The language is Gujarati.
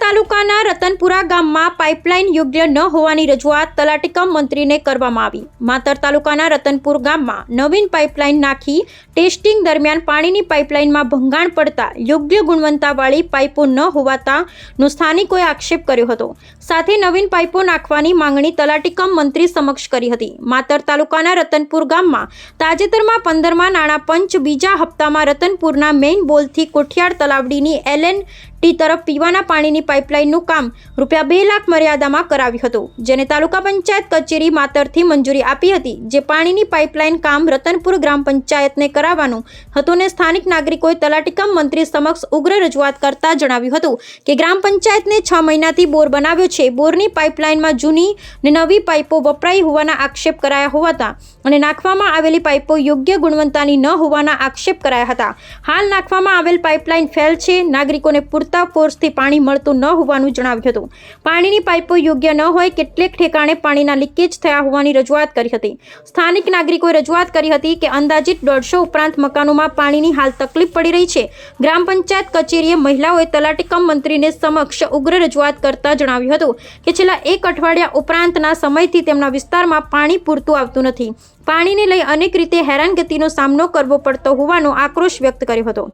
તાલુકાના રતનપુરા ગામમાં પાઇપલાઇન યોગ્ય ન હોવાની રજૂઆત તલાટીકમ મંત્રીને કરવામાં આવી. માતર તાલુકાના રતનપુર ગામમાં નવીન પાઇપલાઇન નાખી ટેસ્ટિંગ દરમિયાન પાણીની પાઇપલાઇનમાં ભંગાણ પડતા યોગ્ય ગુણવત્તાવાળી પાઇપો ન હોવાતાનો સ્થાનિકોએ આક્ષેપ કર્યો હતો. સાથે નવીન પાઇપો નાખવાની માંગણી તલાટીકમ મંત્રી સમક્ષ કરી હતી. માતર તાલુકાના રતનપુર ગામમાં તાજેતરમાં પંદરમા નાણાં પંચ બીજા હપ્તામાં રતનપુરના મેઇન બોલથી કોઠિયાર તલાવડીની એલએન ટી તરફ પીવાના પાણીની પાઇપલાઇનનું કામ રૂપિયા બે લાખ મર્યાદામાં કરાવ્યું હતું, જેને તાલુકા પંચાયત કચેરી માતરથી મંજૂરી આપી હતી, જે પાણીની પાઇપલાઇન કામ રતનપુર ગ્રામ પંચાયતને કરાવવાનું હતું ને સ્થાનિક નાગરિકોએ તલાટીકમ મંત્રી સમક્ષ ઉગ્ર રજૂઆત કરતા જણાવ્યું હતું કે ગ્રામ પંચાયતને છ મહિનાથી બોર બનાવ્યો છે, બોરની પાઇપલાઇનમાં જૂની ને નવી પાઇપો વપરાઈ હોવાના આક્ષેપ કરાયા હોવાતા અને નાખવામાં આવેલી પાઇપો યોગ્ય ગુણવત્તાની ન હોવાના આક્ષેપ કરાયા હતા. હાલ નાખવામાં આવેલ પાઇપલાઇન ફેલ છે, નાગરિકોને પૂરતા ફોર્સથી પાણી મળતું ન હોવાનું જણાવ્યું હતું. પાણીની પાઇપો યોગ્ય ન હોય કેટલેક ઠેકાણે પાણીના લીકેજ થયા હોવાની રજૂઆત કરી હતી. સ્થાનિક નાગરિકોએ રજૂઆત કરી હતી કે અંદાજિત દોઢસો ઉપરાંત મકાનોમાં પાણીની હાલ તકલીફ પડી રહી છે. ગ્રામ પંચાયત કચેરીએ મહિલાઓએ તલાટીકમ મંત્રીને સમક્ષ ઉગ્ર રજૂઆત કરતા જણાવ્યું હતું કે છેલ્લા એક અઠવાડિયા ઉપરાંતના સમયથી તેમના વિસ્તારમાં પાણી પૂરતું આવતું નથી. પાણીને લઈ અનેક રીતે હેરાનગતિનો સામનો કરવો પડતો હોવાનો આક્રોશ વ્યક્ત કર્યો હતો.